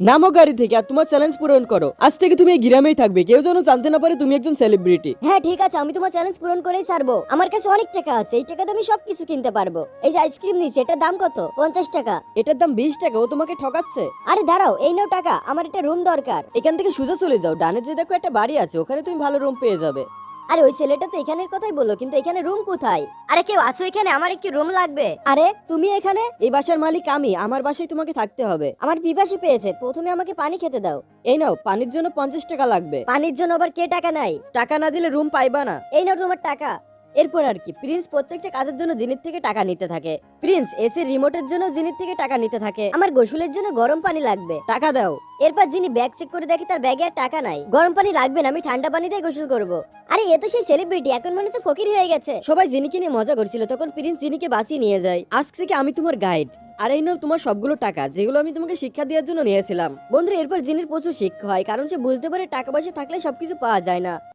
নামো গাড়ি থেকে আর তোমার চ্যালেঞ্জ পূরণ করো। আজ থেকে তুমি এই গ্রামেই থাকবে কেউ যেন জানতে না পারে তুমি একজন সেলিব্রিটি হ্যাঁ ঠিক আছে আমি তোমার চ্যালেঞ্জ পূরণ করেই ছাড়বো। আমার কাছে অনেক টাকা আছে এই টাকাতে আমি সবকিছু কিনতে পারব। এই যে আইসক্রিম নিয়েছি এটার দাম কত? পঞ্চাশ টাকা। এটার দাম বিশ টাকা ও তোমাকে ঠকাচ্ছে। আরে দাঁড়াও এই নাও টাকা আমার একটা রুম দরকার। এখান থেকে সোজা চলে যাও ডানে যে দেখো একটা বাড়ি আছে ওখানে তুমি ভালো রুম পেয়ে যাবে। আরে ওই ছেলেটা তো এখানের কথাই বলল কিন্তু এখানে রুম কোথায়? আরে কেউ আছো এখানে? আমার একটি রুম লাগবে। আরে তুমি এখানে? এই বাসার মালিক আমি আমার বাসায় তোমাকে থাকতে হবে। আমার পিপাসি পেয়েছে প্রথমে আমাকে পানি খেতে দাও। এই নাও পানির জন্য পঞ্চাশ টাকা লাগবে। পানির জন্য আবার কে টাকা নাই টাকা না দিলে রুম পাইবা না। এই নাও তোমার টাকা। এরপর আর কি প্রিন্স প্রত্যেকটা কাজের জন্য জিনিস থেকে টাকা নিতে থাকে। প্রিন্স এসি রিমোটের জন্য জিনিস থেকে টাকা নিতে থাকে। আমার গোসলের জন্য গরম পানি লাগবে। টাকা দাও। এরপর যিনি ব্যাগ চেক করে দেখে তার ব্যাগে আর টাকা নাই। গরম পানি লাগবে না, আমি ঠান্ডা পানি দিয়ে গোসল করব। আরে, এ তো সেই সেলিব্রিটি এখন মনে হচ্ছে ফকির হয়ে গেছে। সবাই জিনিকে নিয়ে মজা করছিল, তখন প্রিন্স জিনিকে বাঁচিয়ে নিয়ে যায়। আজ থেকে আমি তোমার গাইড আর এই নাও তোমার সবগুলো টাকা, যেগুলো আমি তোমাকে শিক্ষা দেওয়ার জন্য নিয়েছিলাম। বন্ধুরা, এরপর জিনির প্রচুর শিক্ষা হয়, কারণ সে বুঝতে পারে টাকা পয়সা থাকলে সবকিছু পাওয়া যায় না।